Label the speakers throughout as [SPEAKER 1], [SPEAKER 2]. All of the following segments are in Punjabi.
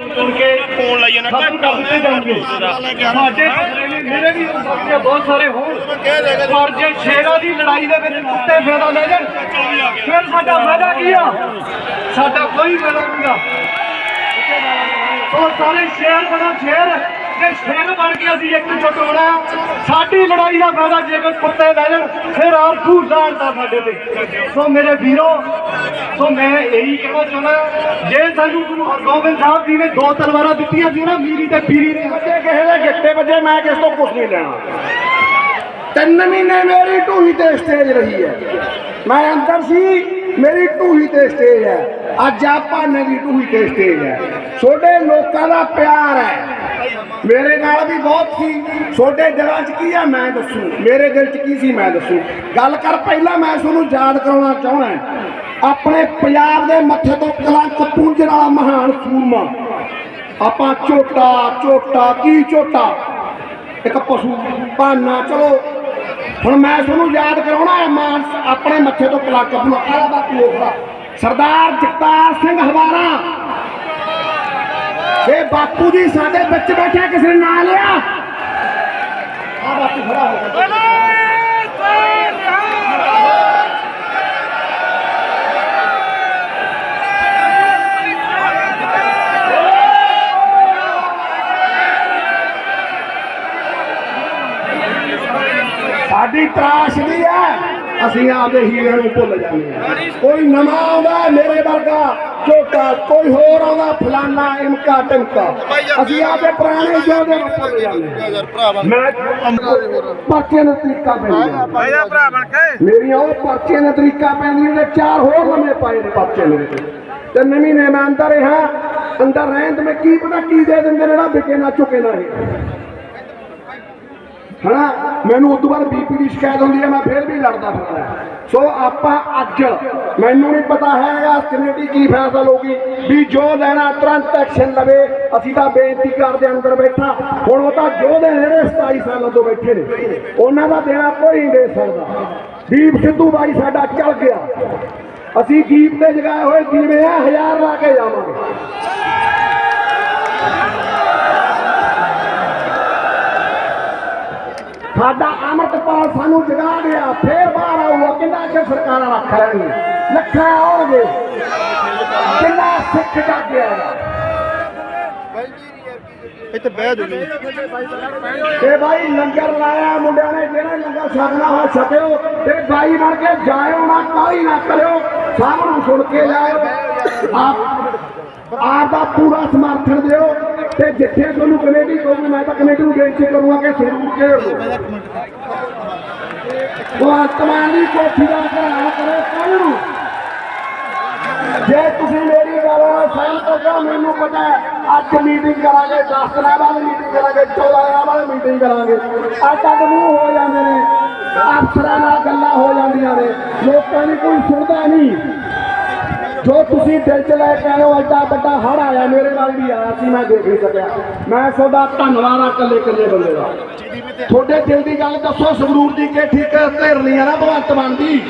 [SPEAKER 1] ਸੁਣ ਕੇ
[SPEAKER 2] ਫੋਨ ਲਾਈ ਜਾਣਾ
[SPEAKER 1] ਖਤਮ ਕਰਦੇ ਜਾਓਗੇ ਸਾਡੇ ਮੇਰੇ ਵੀ ਬਹੁਤ ਸਾਰੇ ਹੋਣ। ਪਰ ਜੇ ਸ਼ੇਰਾਂ ਦੀ ਲੜਾਈ ਦੇ ਵਿੱਚ ਕੁੱਤੇ ਫਾਇਦਾ ਲੈ ਜਾਣ ਫਿਰ ਸਾਡਾ ਫਾਇਦਾ ਕੀ ਆ? ਸਾਡਾ ਕੋਈ ਫਾਇਦਾ ਨਹੀਂ ਆ। ਉਹ ਸਾਰੇ ਸ਼ੇਰ ਬਣਾ ਸ਼ੇਰ ਜੇ ਸ਼ੇਰ ਬਣ ਕੇ ਅਸੀਂ ਇੱਕ ਹੋਣਾ ਸਾਡੀ ਲੜਾਈ ਦਾ ਫਾਇਦਾ ਜੇ ਕੁੱਤੇ ਲੈ ਜਾਣ, ਫਿਰ ਆਰਥੂ ਲਾਣਦਾ ਸਾਡੇ ਤੇ। ਸੋ ਮੇਰੇ ਵੀਰੋ, ਸੋ ਮੈਂ ਇਹੀ ਕਹਿਣਾ ਚਾਹੁੰਦਾ, ਜੇ ਸਾਨੂੰ ਗੁਰੂ ਹਰਗੋਬਿੰਦ ਸਾਹਿਬ ਜੀ ਨੇ ਦੋ ਤਲਵਾਰਾਂ ਦਿੱਤੀਆਂ ਸੀ ਨਾ, ਮੀਰੀ ਤੇ ਪੀਰੀ ਨੇ।
[SPEAKER 3] ਬੱਚੇ ਕਿਸੇ ਦੇ ਗਿੱਟੇ ਵੱਜੇ, ਮੈਂ ਕਿਸ ਤੋਂ ਕੁਝ ਨਹੀਂ ਲੈਣਾ। ਤਿੰਨ ਮਹੀਨੇ ਮੇਰੀ ਢੂਹੀ ਤੇ ਸਟੇਜ ਰਹੀ ਹੈ। ਮੈਂ ਅੰਦਰ ਸੀ, ਮੇਰੀ ਢੂਹੀ ਤੇ ਸਟੇਜ ਹੈ। ਅੱਜ ਆਪਾਂ ਦੀ ਢੂਹੀ ਤੇ ਸਟੇਜ ਹੈ। ਛੋਟੇ ਲੋਕਾਂ ਦਾ ਪਿਆਰ ਹੈ। ਮੇਰੇ ਨਾਲ ਵੀ ਬਹੁਤ ਸੀ। ਛੋਟੇ ਦਿਲਾਂ 'ਚ ਕੀ ਆ ਮੈਂ ਦੱਸੂ। ਮੇਰੇ ਦਿਲ 'ਚ ਕੀ ਸੀ ਮੈਂ ਦੱਸੂ। ਗੱਲ ਕਰ ਪਹਿਲਾਂ ਮੈਂ ਤੁਹਾਨੂੰ ਯਾਦ ਕਰਾਉਣਾ ਚਾਹਣਾ ਆਪਣੇ ਪੰਜਾਬ ਦੇ ਮੱਥੇ ਤੋਂ ਕਲੰਕ ਪੂੰਝਣ ਵਾਲਾ ਮਹਾਨ ਸੂਰਮਾ। ਆਪਾਂ ਝੋਟਾ ਝੋਟਾ, ਕੀ ਝੋਟਾ? ਇੱਕ ਪਸ਼ੂ ਭਾਨਾ, ਚਲੋ। ਹੁਣ ਮੈਂ ਤੁਹਾਨੂੰ ਯਾਦ ਕਰਾਉਣਾ ਹੈ ਮਾਨਸ ਆਪਣੇ ਮੱਥੇ ਤੋਂ ਕਲੰਕ ਆਪਣਾ ਆਲਾ ਬਾਪੂ ਲੋਕਦਾ ਸਰਦਾਰ ਜਗਤਾਰ ਸਿੰਘ ਹਵਾਰਾ ਇਹ ਬਾਪੂ ਜੀ ਸਾਡੇ ਵਿੱਚ ਬੈਠਿਆ ਕਿਸੇ ਨੇ ਨਾਂ ਲਿਆ ਆ ਬਾਪੂ ਖੜਾ ਹੋ ਗਿਆ ਸਾਡੀ ਤਰਾਸ਼ ਨਹੀਂ ਹੈ ਅਸੀਂ ਆਪਦੇ ਹੀਰਿਆਂ ਨੂੰ ਭੁੱਲ ਜਾਂਦੇ ਹਾਂ। ਕੋਈ ਨਵਾਂ ਆਉਂਦਾ ਮੇਰੇ ਵਰਗਾ ਝੋਟਾ ਕੋਈ ਹੋਰ ਆਉਂਦਾ ਫਲਾਨਾ ਇਮਕਾ ਟਮਕਾ। ਅਸੀਂ ਆਪਦੇ ਪੁਰਾਣੇ ਨੂੰ ਭੁੱਲ ਜਾਂਦੇ ਹਾਂ। ਮੈਂ ਪਰਚੇ ਦਾ ਤਰੀਕਾ ਪੈਂਦਾ ਮੇਰੀਆਂ ਉਹ ਪਰਚੇ ਦਾ ਤਰੀਕਾ ਪੈਂਦੀਆਂ ਨੇ ਚਾਰ ਹੋਰ ਨਵੇਂ ਪਾਏ ਨੇ ਪਰਚੇ ਮੇਰੇ ਤੇ ਤੇ ਨਵੀਂ ਨੇ ਮੈਂ ਅੰਦਰ ਰਿਹਾ ਅੰਦਰ ਰਹਿਣ ਤੇ ਮੈਂ ਕੀ ਪਤਾ ਕੀ ਦੇ ਦਿੰਦੇ ਨੇ ਨਾ ਵਿਕੇ ਨਾ ਚੁੱਕੇ ਨਾ ਇਹ। ਹਨਾ? ਮੈਨੂੰ ਉਸ ਤੋਂ ਬਾਅਦ ਬੀਪੀ ਦੀ ਸ਼ਿਕਾਇਤ ਹੁੰਦੀ ਹੈ, ਮੈਂ ਫਿਰ ਵੀ ਲੜਦਾ ਫਿਰਦਾ ਸੋ ਆਪਾਂ ਅੱਜ, ਮੈਨੂੰ ਨਹੀਂ ਪਤਾ ਹੈਗਾ ਕਮੇਟੀ ਕੀ ਫੈਸਲਾ ਲਊਗੀ ਵੀ ਜੋ ਲੈਣਾ ਤੁਰੰਤ ਐਕਸ਼ਨ ਲਵੇ। ਅਸੀਂ ਤਾਂ ਬੇਨਤੀ ਕਰਦੇ ਅੰਦਰ ਬੈਠਾ। ਹੁਣ ਉਹ ਤਾਂ ਜੋ ਦੇ ਜਿਹੜੇ 27 ਸਾਲਾਂ ਤੋਂ ਬੈਠੇ ਨੇ, ਉਹਨਾਂ ਦਾ ਦੇਣਾ ਕੋਈ ਨਹੀਂ ਦੇ ਸਕਦਾ। ਦੀਪ ਸਿੱਧੂ ਬਾਈ ਸਾਡਾ ਚੱਲ ਗਿਆ। ਅਸੀਂ ਦੀਪ ਤੇ ਜਗਾਏ ਹੋਏ ਦੀਵੇ ਆ, ਹਜ਼ਾਰ ਲਾ ਕੇ ਜਾਵਾਂਗੇ। ਸਾਡਾ ਅਮਰਤਪਾਲ ਸਾਨੂੰ ਜਗਾ ਗਿਆ ਫੇਰ ਬਾਹਰ ਆਊਗਾ ਕਿੰਨਾ ਚਿਰ ਸਰਕਾਰਾਂ ਰੱਖ ਲੈਣਗੇ ਲੱਖਾਂ ਆਉਣਗੇ। ਕਿੰਨਾ ਸਿੱਖ ਜਾਗਿਆ
[SPEAKER 2] ਇੱਥੇ ਬਹਿ ਜੂਗੀ
[SPEAKER 3] ਤੇ ਬਾਈ ਲੰਗਰ ਲਾਇਆ ਮੁੰਡਿਆਂ ਨੇ ਜਿਹੜਾ ਲੰਗਰ ਛਕਣਾ ਹੋ ਛਕਿਓ ਤੇ ਬਾਈ ਬਣ ਕੇ ਜਾਇਓ ਨਾ ਕਾਹਲੀ ਨਾ ਕਰਿਓ ਨੂੰ ਸੁਣ ਕੇ ਜਾਇਓ ਆਪ ਆਪ ਦਾ ਪੂਰਾ ਸਮਰਥਨ ਦਿਓ। ਤੇ ਜਿੱਥੇ ਤੁਹਾਨੂੰ ਕਮੇਟੀ ਕਹੂਗੀ ਮੈਂ ਤਾਂ ਕਮੇਟੀ ਨੂੰ ਬੇਨਤੀ ਕਰੂੰਗਾ ਕਿ ਜ਼ਰੂਰ ਘੇਰ ਉਹ ਆਤਮਾਨ ਦੀ ਕੋਠੀ ਦਾ ਘਰਾਣਾ ਕਰੋ ਕੱਲ ਨੂੰ। ਜੇ ਤੁਸੀਂ ਮੇਰੀ ਗੱਲ ਨਾਲ ਸਹਿਮਤ ਹੋ ਮੈਨੂੰ ਪਤਾ ਅੱਜ ਮੀਟਿੰਗ ਕਰਾਂਗੇ 10 ਦਿਨਾਂ ਬਾਅਦ ਮੀਟਿੰਗ ਕਰਾਂਗੇ 14 ਦਿਨਾਂ ਬਾਅਦ ਮੀਟਿੰਗ ਕਰਾਂਗੇ। ਅੱਜ ਤੱਕ ਮੂੰਹ ਹੋ ਜਾਂਦੇ ਨੇ, ਅਫਸਰਾਂ ਨਾਲ ਗੱਲਾਂ ਹੋ ਜਾਂਦੀਆਂ ਨੇ, ਲੋਕਾਂ ਦੀ ਕੋਈ ਸੁਣਦਾ ਨਹੀਂ। ਜੋ ਤੁਸੀਂ ਦਿਲ ਚ ਲੈ ਕੇ ਆਏ ਹੋ ਐਡਾ ਵੱਡਾ ਹੜ ਆਇਆ ਮੇਰੇ ਨਾਲ ਵੀ ਆਇਆ ਸੀ ਮੈਂ ਦੇਖ ਨਹੀਂ ਸਕਿਆ। ਮੈਂ ਤੁਹਾਡਾ ਧੰਨਵਾਦ ਆ ਇਕੱਲੇ ਇਕੱਲੇ ਬੰਦੇ ਦਾ। ਤੁਹਾਡੇ ਦਿਲ ਦੀ ਗੱਲ ਦੱਸੋ ਸੰਗਰੂਰ ਦੀ ਕਿ ਠੀਕ ਧਿਰਨੀ ਆ ਨਾ ਭਗਵੰਤ ਮਾਨ ਦੀ।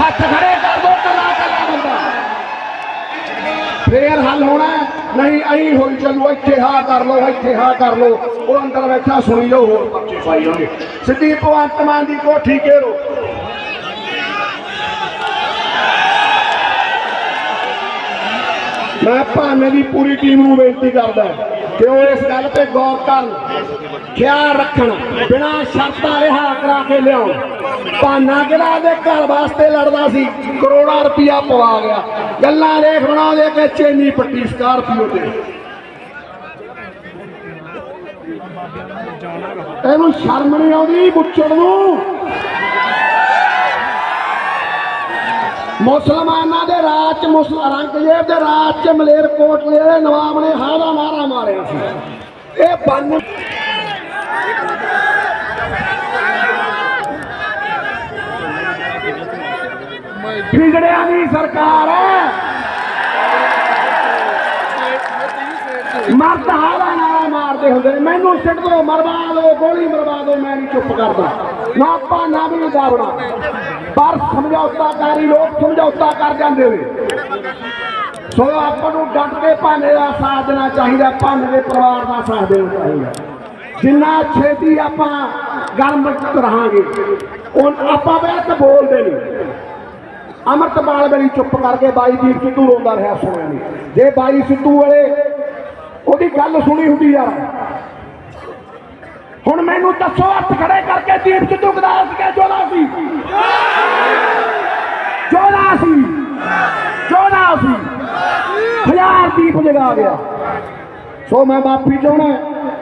[SPEAKER 3] ਹੱਥ ਖੜੇ ਕਰ ਦੋ ਕੱਲਾ ਕੱਲਾ ਬੰਦਾ। ਫੇਰ ਹੱਲ ਹੋਣਾ ਹੈ। ਨਹੀਂ ਐਂ ਹੋਈ ਚੱਲੂ ਇੱਥੇ ਹਾਂ ਕਰ ਲਓ ਇੱਥੇ ਹਾਂ ਕਰ ਲਓ। ਉਹ ਅੰਦਰ ਬੈਠਾ ਸੁਣੀ ਜਾਓ ਹੋਰ। ਪਰਚੇ ਪਾਈ ਹੋਣਗੇ ਸਿੱਧੀ ਭਗਵੰਤ ਮਾਨ ਦੀ ਕੋਠੀ ਘੇਰੋ। ਮੈਂ ਭਾਨੇ ਦੀ ਪੂਰੀ ਟੀਮ ਨੂੰ ਬੇਨਤੀ ਕਰਦਾ ਕਿ ਉਹ ਇਸ ਗੱਲ ਤੇ ਗੌਰ ਕਰਨ, ਖਿਆਲ ਰੱਖਣ, ਬਿਨਾਂ ਸ਼ਰਤਾਂ ਰਿਹਾ ਕਰਾ ਕੇ ਲਿਆਉਣ। ਭਾਨਾ ਕਿਹੜਾ ਦੇ ਘਰ ਵਾਸਤੇ ਲੜਦਾ ਸੀ? ਕਰੋੜਾਂ ਰੁਪਇਆ ਪਵਾ ਗਿਆ। ਗੱਲਾਂ ਦੇਖ ਬਣਾ ਦੇ ਕੇ ਚੇਨੀ ਪੱਟੀ ਸਕਾਰਪੀਓ ਤੇ। ਇਹਨੂੰ ਸ਼ਰਮ ਨਹੀਂ ਆਉਂਦੀ ਬੁੱਚੜ ਨੂੰ? ਮੁਸਲਮਾਨਾਂ ਦੇ ਰਾਜ ਚ ਮੁਸਲ ਔਰੰਗਜ਼ੇਬ ਦੇ ਰਾਜ ਚ ਮਲੇਰਕੋਟਲੇ ਦੇ ਨਵਾਬ ਨੇ ਹਾਦਾ ਨਾਰਾ ਮਾਰਿਆ ਸੀ। ਇਹ ਬੰਨ ਵਿਗੜਿਆ ਦੀ ਸਰਕਾਰ। ਹੈ ਮਰਦ ਹਾਲਾ ਨਾਰਾ ਮਾਰਦੇ ਹੁੰਦੇ ਨੇ। ਮੈਨੂੰ ਸਿੱਟ ਦੋ ਮਰਵਾ ਦੋ ਗੋਲੀ ਮਰਵਾ ਦੋ ਮੈਂ ਨਹੀਂ ਚੁੱਪ ਕਰਦਾ। ਨਾ ਆਪਾਂ ਨਾ ਵੀ ਦਾਵਣਾ। ਪਰ ਸਮਝੌਤਾਕਾਰੀ ਲੋਕ ਸਮਝੌਤਾ ਕਰ ਜਾਂਦੇ ਨੇ। ਸੋ ਆਪਾਂ ਨੂੰ ਡਟ ਕੇ ਭਾਨੇ ਦਾ ਸਾਥ ਦੇਣਾ ਚਾਹੀਦਾ, ਭਾਨੇ ਦੇ ਪਰਿਵਾਰ ਦਾ ਸਾਥ ਦੇਣਾ ਚਾਹੀਦਾ। ਜਿੰਨਾ ਛੇਤੀ ਆਪਾਂ ਗਰਮਤ ਰਹਾਂਗੇ ਉਹ ਆਪਾਂ ਬੈਠ ਕੇ ਬੋਲਦੇ ਨਹੀਂ। ਅਮਰਤਪਾਲ ਬੜੀ ਚੁੱਪ ਕਰਕੇ ਬਾਈ ਦੀਪ ਸਿੱਧੂ ਰੋਂਦਾ ਰਿਹਾ ਸੁਣਿਆ ਨਹੀਂ। ਜੇ ਬਾਈ ਸਿੱਧੂ ਵਾਲੇ ਉਹਦੀ ਗੱਲ ਸੁਣੀ ਹੁੰਦੀ ਯਾਰ ਹੁਣ ਮੈਨੂੰ ਦੱਸੋ, ਹੱਥ ਖੜੇ ਕਰਕੇ ਦੀਪ ਸਿੱਧੂ ਗਦਾਸ ਕੇ ਜੋਲਾ ਸੀ? ਜੋਲਾ ਸੀ। ਜੋਲਾ ਸੀ। ਹਜ਼ਾਰ ਦੀਪ ਜਗਾ ਗਿਆ। ਸੋ ਮੈਂ ਮਾਫੀ ਚਾਹਣਾ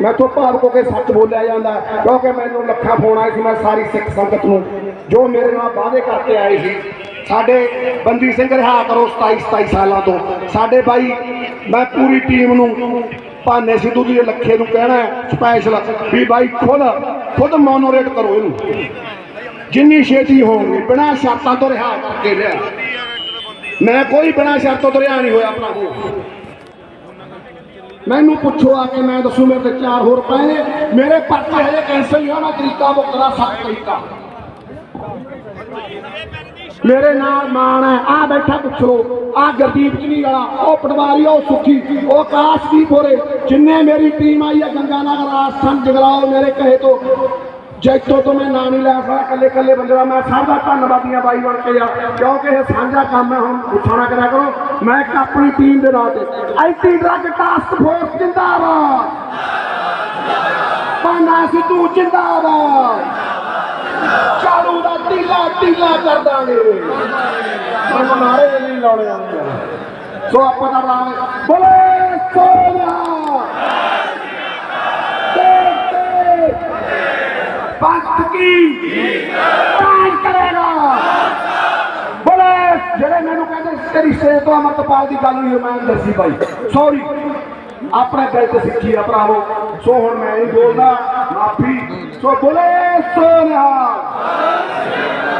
[SPEAKER 3] ਮੈਂ ਤੋਂ ਭਾਵਕ ਹੋ ਕੇ ਸੱਚ ਬੋਲਿਆ ਜਾਂਦਾ ਕਿਉਂਕਿ ਮੈਨੂੰ ਲੱਖਾਂ ਫੋਨ ਆਏ ਸੀ, ਮੈਂ ਸਾਰੀ ਸਿੱਖ ਸੰਗਤ ਨੂੰ। ਜੋ ਮੇਰੇ ਨਾਲ ਵਾਅਦੇ ਕਰਕੇ ਆਏ ਸੀ, ਸਾਡੇ ਬੰਦੀ ਸਿੰਘ ਰਿਹਾ ਕਰੋ 27 27 ਸਾਲਾਂ ਤੋਂ। ਸਾਡੇ ਬਾਈ ਮੈਂ ਪੂਰੀ ਟੀਮ ਨੂੰ ਭਾਨੇ ਸਿੱਧੂ ਦੀ ਲੱਖੇ ਨੂੰ ਕਹਿਣਾ ਸਪੈਸ਼ਲ ਵੀ ਬਾਈ ਖੁਦ ਖੁਦ ਮੋਨੋਰੇਟ ਕਰੋ ਇਹਨੂੰ। ਜਿੰਨੀ ਛੇਤੀ ਹੋਣਗੇ ਬਿਨਾਂ ਸ਼ਰਤਾਂ ਤੋਂ ਰਿਹਾ ਕਰਕੇ ਲਿਆ। ਮੈਂ ਕੋਈ ਬਿਨਾਂ ਸ਼ਰਤ ਤੋਂ ਰਿਹਾ ਨਹੀਂ ਹੋਇਆ ਭਰਾਵੋ ਮੈਨੂੰ ਪੁੱਛੋ ਆ ਕੇ, ਮੈਂ ਦੱਸੂ, ਮੇਰੇ ਤੇ ਚਾਰ ਹੋਰ ਪਏ ਨੇ। ਮੇਰੇ ਪਰਚੇ ਹਜੇ ਕੈਂਸਲ ਹੀ ਹੋਣਾ ਤਰੀਕਾ ਮੁਕਰਾ ਸੱਤ ਤਰੀਕਾ। ਮੇਰੇ ਨਾਲ ਮਾਣ ਹੈ ਆ ਬੈਠਾ ਪੁੱਛੋ ਆ ਗੁਰਦੀਪ ਚਨੀ ਵਾਲਾ ਉਹ ਪਟਵਾਰੀ ਉਹ ਸੁਖੀ ਉਹ ਆਕਾਸ਼ਦੀਪ ਹੋਰੇ ਜਿੰਨੇ ਮੇਰੀ ਟੀਮ ਆਈ ਹੈ ਗੰਗਾ ਨਗਰ ਆਸਥਾਨ ਜਗਰਾਓ ਮੇਰੇ ਕਹੇ ਤੋਂ ਜੈਤੋ ਤੋਂ ਮੈਂ ਨਾਂ ਨਹੀਂ ਲੈ ਸਕਦਾ ਕੱਲੇ ਕੱਲੇ ਬੰਦੇ ਦਾ ਮੈਂ ਸਭ ਦਾ ਧੰਨਵਾਦੀਆਂ ਬਾਈ ਬਣ ਕੇ ਆ ਕਿਉਂਕਿ ਇਹ ਸਾਂਝਾ ਕੰਮ ਹੈ ਹੁਣ ਗੁੱਸਾ ਨਾ ਕਰਿਆ ਕਰੋ ਮੈਂ ਇੱਕ ਆਪਣੀ ਟੀਮ ਦੇ ਨਾਂ ਤੇ ਐਂਟੀ ਡਰੱਗ ਟਾਸਕ ਫੋਰਸ ਜਿੰਦਾਬਾਦ ਪਾਨਾ ਸਿੱਧੂ ਜਿੰਦਾਬਾਦ ਚਾਲੂ ਦਾ ਟੀਲਾ ਟੀਲਾ ਕਰ ਦਾਂਗੇ ਮਨ ਮਾਰੇ ਨਹੀਂ ਲਾਉਣੇ ਆਉਂਦੇ। ਸੋ ਆਪਾਂ ਦਾ ਰਾਮ ਬੋਲੇ ਸੋਨਾ ਦੇਖ ਕੀ ਰਾਜ ਕਰੇਗਾ? ਬੋਲੇ, ਜਿਹੜੇ ਮੈਨੂੰ ਕਹਿੰਦੇ ਤੇਰੀ ਸੇ ਤੋਂ ਅਮਰਤਪਾਲ ਦੀ ਗੱਲ ਹੋਈ, ਮੈਂ ਅੰਦਰ ਭਾਈ। ਸੌਰੀ ਆਪਣੇ ਦਿਲ ਤੇ ਸਿੱਖੀ ਆ, ਭਰਾਵੋ। ਸੋ ਹੁਣ ਮੈਂ ਨਹੀਂ ਬੋਲਦਾ ਮਾਫੀ ਸੋ ਬੋਲੇ ਸੋਨਾ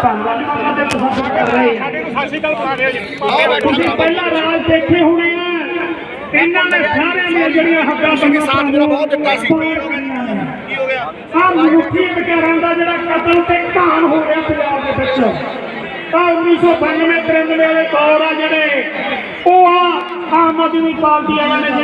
[SPEAKER 1] ਧੰਨਵਾਦ ਦੇ ਪ੍ਰਸ਼ੰਸਾ ਕਰ ਰਹੇ ਹਾਂ
[SPEAKER 2] ਸਾਡੇ ਨੂੰ ਸਤਿ ਸ਼੍ਰੀ ਅਕਾਲ ਬੁਲਾ ਰਿਹਾ ਜੀ
[SPEAKER 1] ਤੁਸੀਂ ਪਹਿਲਾਂ ਰਾਜ ਦੇਖੇ ਹੋਣੇ ਆ ਇਹਨਾਂ ਨੇ ਸਾਰਿਆਂ ਦੀਆਂ ਜਿਹੜੀਆਂ ਹੱਕਾਂ ਬੰਦੀਆਂ
[SPEAKER 2] ਸਾਥ ਮੇਰਾ ਬਹੁਤ ਦਿੱਤਾ ਸੀ।
[SPEAKER 1] ਕੀ
[SPEAKER 2] ਕੀ ਹੋ ਗਿਆ
[SPEAKER 1] ਆ ਮਨੁੱਖੀ ਅਧਿਕਾਰਾਂ ਦਾ ਜਿਹੜਾ ਕਤਲ ਤੇ ਘਾਣ ਹੋ ਰਿਹਾ ਪੰਜਾਬ ਦੇ ਵਿੱਚ ਆ 1992 93 ਵਾਲੇ ਦੌਰ ਆ ਜਿਹੜੇ ਉਹ ਆ ਆਮ ਆਦਮੀ ਪਾਰਟੀ ਵਾਲਿਆਂ ਨੇ ਜਿਹੜੇ